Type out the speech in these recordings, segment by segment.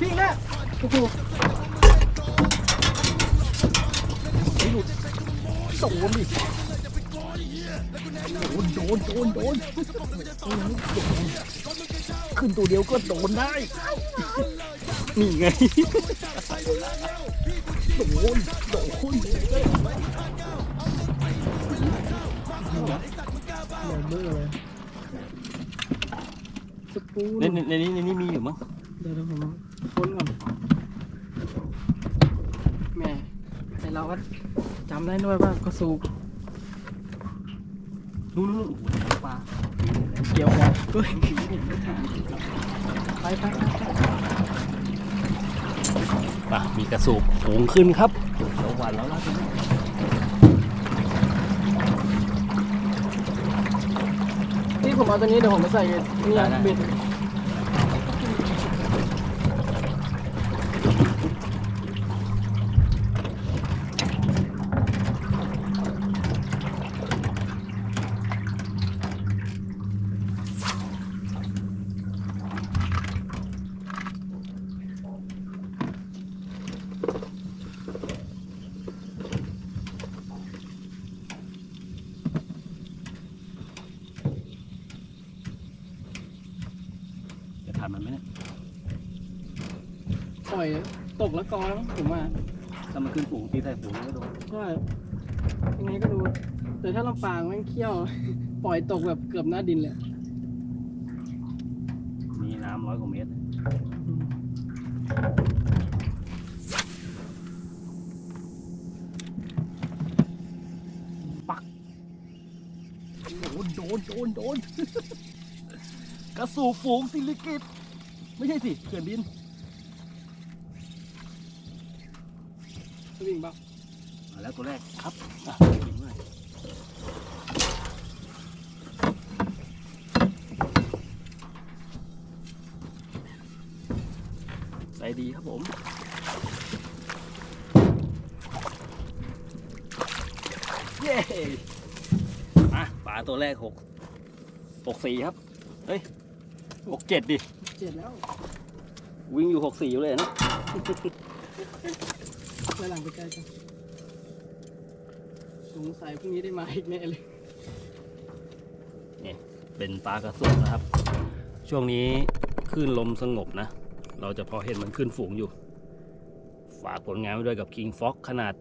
พี่นะโอ้โหไอ้หลุดโดนดิโดนโดนโดนโดนขึ้นตัวเดียวก็โดนได้ นี่ไง โดน โดนโดนเบอร์เลยสปูนในในในนี้ในนี้มีอยู่มั้ง เดี๋ยวผมค้นก่อนแม่ไอเราก็จำได้ด้วยว่ากระสูบนู่นนู่นปลาเกี่ยวหัวเฮ้ยไปไปไปไปปลามีกระสูบโขงขึ้นครับเดี๋ยวหวานแล้วล่ะนี่ผมเอาตัวนี้เดี๋ยวผมไปใส่เนี่ยเบ็ด จะทานมันไหมเนี่ยปล่อยตกแล้วกอแล้วมั้งผมว่าถ้ามันขึ้นฝูงตีใส่ฝูงก็โดนก็ยังไงก็ดูแต่ถ้าลำปางแม่งเขี้ยว ปล่อยตกแบบเกือบหน้าดินเลยมีน้ำร้อยกว่าเมตรโดนโดนโดนโดนกระสูบฝูงซิลิกิต ไม่ใช่สิเขื่อนดินวิ่งปะมาแล้วตัวแรกครับอะกินด้วยใส่ดีครับผมเย้มาปลาตัวแรกหกหกสี่ครับ เฮ้ยหกเจ็ดดิ เจ็ดแล้ววิ่งอยู่หกสี่อยู่เลยนะไปหลังไปไกลจังสงสัยพรุ่งนี้ได้มาอีกแน่เลยเป็นปลากระสุนนะครับ ช่วงนี้คลื่นลมสงบนะ เราจะพอเห็นมันขึ้นฝูงอยู่ ฝากผลงานไว้ด้วยกับ King Fox ขนาด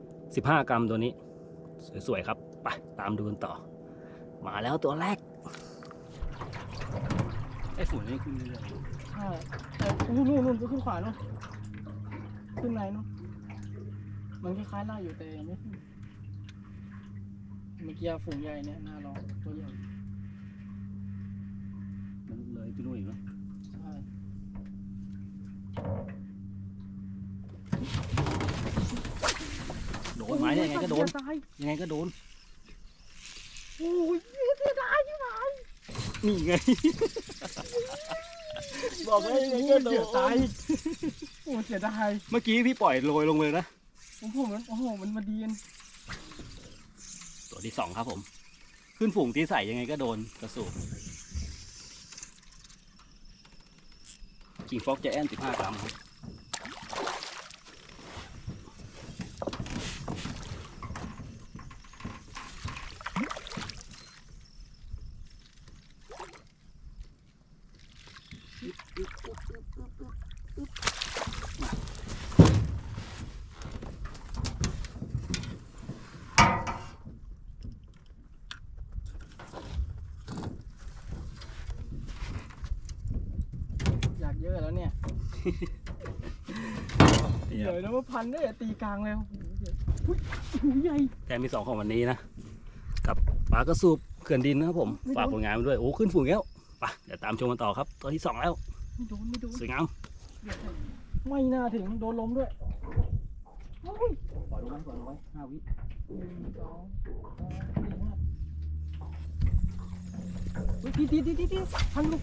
15 กรัมตัวนี้ สวย ๆ ครับ ไป ตามดูกันต่อ มาแล้วตัวแรก ไอ้ฝูงนี้ขึ้นเรื่อยใช่แต่นู่นนู่นนู่นขึ้นขวานู่นขึ้นไหนนู่นมันคล้ายๆล่าอยู่แต่ยังไม่ขึ้นเมื่อกี้ฝูงใหญ่เนี่ยน้ารองตัวใหญ่ๆมันเลยไปนู่นอีกเนอะใช่โดนไหมยังไงก็โดน ยังไงก็โดน โอ้ยเสียดายใช่ไหม นี่ไง บอกเลยยังไงก็โดเสียตายนโอ้เสียดายเมื่อกี้พี่ปล่อยโรยลงเลยนะ โอ้โหมันโอ้โหมันมาดีนตัวที่สองครับผม ขึ้นฝูงที่ใส่ยังไงก็โดนกระสูบคิงฟอกจะแอนสิบห้ากรัมครับ อยากเยอะแล้วเนี่ยเดี๋ยวนะว่าพันได้ตีกลางเลยโอ้โหอุ้ยหูใหญ่แต้มที่สองของวันนี้นะ กับปลากระสูบเขื่อนดินนะครับผม ฝากผลงานไว้ด้วย โอ้ ขึ้นฝูงแล้วไปเดี๋ยวตามชมกันต่อครับ ตัวที่สองแล้ว ไม่โดนไม่โดนสวยงามไม่น่าถึงโดนล้มด้วยโอ้ยปล่อยลงไว้ปล่อยลงไว้ห้าวิหนึ่งสองสามสี่ห้าเฮ้ยตีตีตีตีตีพันลูก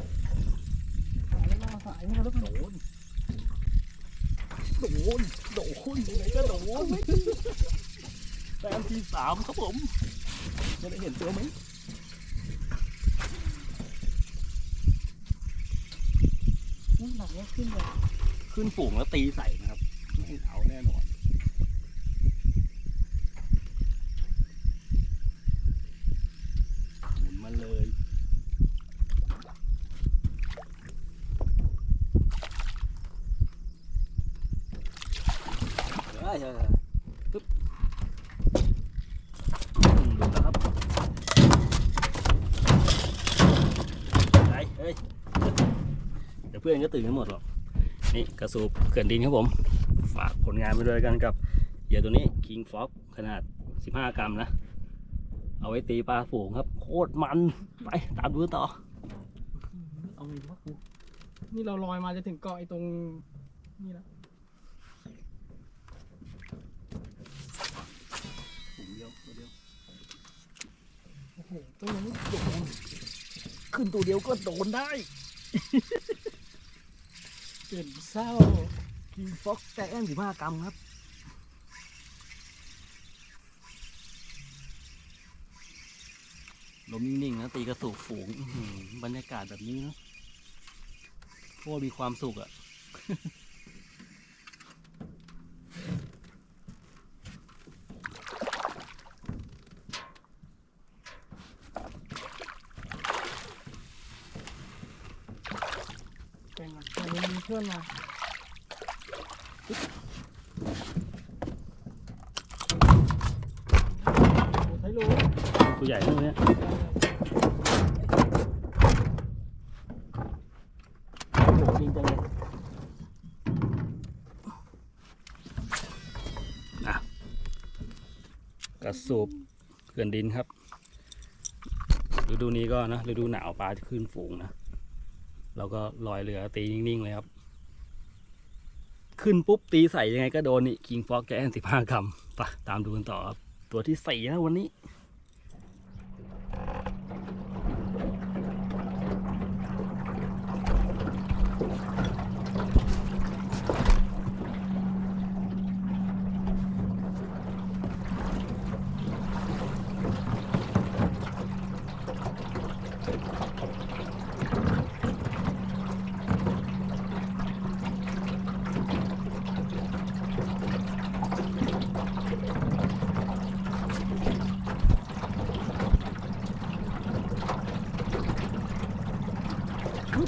สายแล้วสายนี่เขาแล้วโดนโดนโดนยังไงก็โดนแต้มที่สามครับผมจะได้เห็นตัวไหม แบบนี้ขึ้นเลย ขึ้นฝูงแล้วตีใส่นะครับ ไม่เอาแน่นอนมาเลยเฮ้ยเฮ้ยเฮ้ยปึ๊บอืมดูนะครับไปเฮ้ย เพื่อนก็ตื่นกันหมดหรอกนี่กระสูบเขื่อนดินครับผม ฝากผลงานไปด้วยกันกับเหยื่อตัวนี้ King Fox ขนาด 15 กรัมนะ เอาไว้ตีปลาฝูงครับ โคตรมัน ไปตามดูต่อ เอาไงดีวะกูนี่เราลอยมาจะถึงเกาะไอ้ตรงนี่แล้วฝูงเดียวตัวเดียวโอ้โหตัวนี้โดนขึ้นตัวเดียวก็โดนได้ เปลี่นเศร้า King Fox แต่งสิบห้ากรัมครับ ลมนิ่งๆนะตีกระสุกฝูงบรรยากาศแบบนี้นะโคตรมีความสุขอะเป็นไงแต่ยังมีเพื่อนมาโอ้ใช้รู้ตัวใหญ่ทั้งนี้นโอ้โหจริงจังเลยอะกระสูบเขื่อนดินครับ ฤดูนี้ก็นะฤดูหนาวปลาจะขึ้นฝูงนะ เราก็ลอยเรือตีนิ่ง ๆ เลยครับ ขึ้นปุ๊บตีใส่ยังไงก็โดนนี่คิงฟอกแกนสิบห้ากรัมไปตามดูกันต่อครับ ตัวที่สี่แล้ววันนี้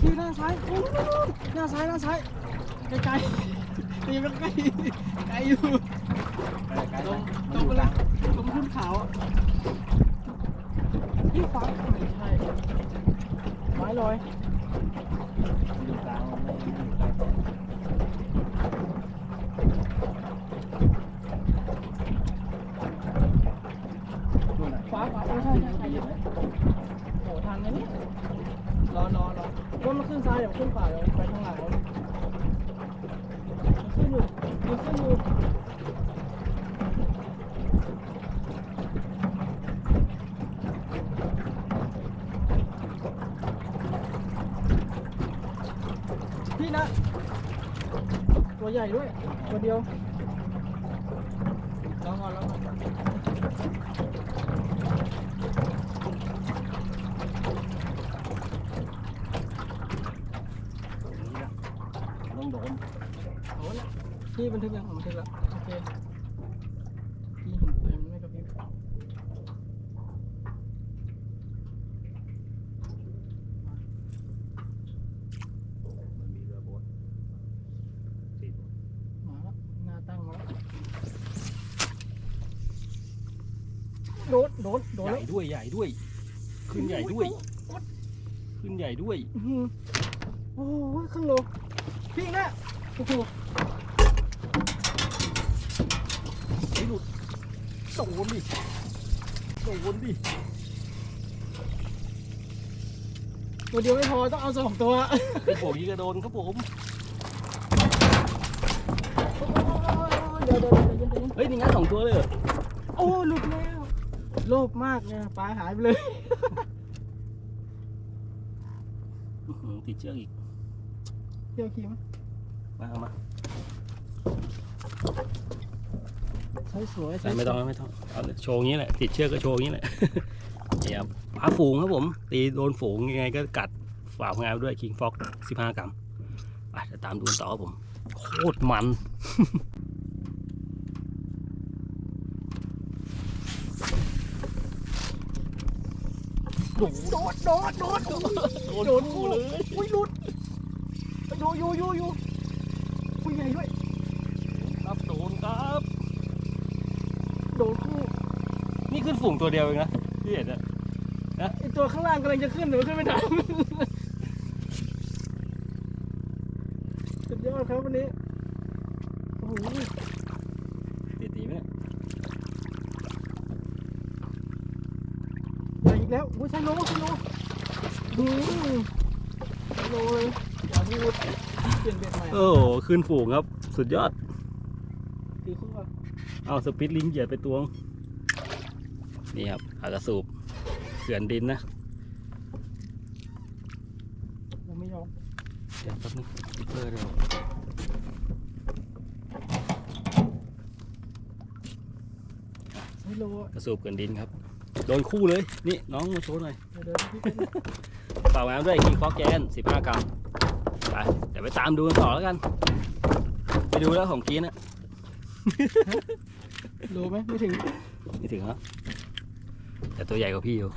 ทุกทีหน้าซ้ายโอ้โหหน้าซ้ายหน้าซ้ายไกลๆตีมันใกล้ไกลอยู่ตรงตรงไปเลยตรงขึ้นเขาอะที่ฟ้าไม่ใช่ไม้ลอยอยู่กลางไม่อยู่กลาง ฟ้าฟ้าไม่ใช่ใช่ใช่ไหมโหทันไหมเนี่ยรอรอรอว่ามันขึ้นซ้ายเดี๋ยวขึ้นขวาเดี๋ยวไปข้างหลังเรามันขึ้นอยู่มันขึ้นอยู่พี่นะ ตัว ใหญ่ด้วยตัวเดียวรอก่อนรอก่อนต้องโดนโอ้ละพี่บันทึกยังผมบันทึกแล้วโอเคพี่เห็นไฟมันไม่กระพริบ มันมีเรือโบ๊ทติด มาแล้วหน้าตั้งมาแล้ว โดนโดนโดนใหแล้ญ่วด้วยใหญ่ด้วย ขึ้นใหญ่ด้วย ขึ้นใหญ่ด้วย อื้อหือโอ้โหครึ่งโลพี่นะโอ้โหไอ้หลุดโดนดิโดนดิตัวเดียวไม่พอต้องเอาสองตัวไอ้โผล่ยีงกระโดนครับผมเดี๋ยวเดี๋ยวเดี๋ยวเดี๋ยวเดี๋ยวเฮ้ยนี่งั้นสองตัวเลยเหรอโอ้หลุดแล้ว โลภมากเนี่ยปลาหายไปเลยอื้อหือติดเชือกอีกเที่ยวคิมมาเอามาใช้สวยแต่ไม่ต้องไม่ต้องเอาเลยโชว์อย่างนี้แหละติดเชือกก็โชว์อย่างนี้แหละเนี่ยครับปลาฝูงครับผม ตีโดนฝูงยังไงก็กัดฝากงานไว้ด้วย King Fox 15 กรัมไปเดี๋ยวตามดูกันต่อครับผม โคตรมัน ดดโดดโดดโดดโดดโดนคู่เลยอุ้ยหลุดอยู่อยู่อยู่อยู่อุ้ยใหญ่ด้วยครับโดนครับ โดดคู่นี่ขึ้นฝูงตัวเดียวเองนะพี่เห็นอะไอตัวข้างล่างกำลังจะขึ้นแต่มันขึ้นไม่ทันสุดยอดครับวันนี้โอ้โห ตีตีไหมเนี่ย ใหญ่อีก แล้วโอ้ยใช่โลใช่โลอืมใช่โลเลยอย่าพูดเปลี่ยนเบ็ดใหม่โอ้โหขึ้นฝูงครับ สุดยอด ตีคู่ก่อนเอาสปิดลิงเหยียดไปตวง นี่ครับหากระสูบเขื่อนดินนะ ผมไม่ยอมเดี๋ยวแป๊บนึงสติ๊กเกอร์เดี๋ยวใช่โลกระสูบเขื่อนดินครับ โดนคู่เลย นี่น้องมาโชว์หน่อยเดี๋ยวเดี๋ยวพี่เป็นฝากแววด้วยคิงฟอกแกน 15 กรัมไปเดี๋ยวไปตามดูกันต่อแล้วกัน ไปดูแล้วของกีนอะโลไหมไม่ถึง ไม่ถึงแล้วแต่ตัวใหญ่กว่าพี่อยู่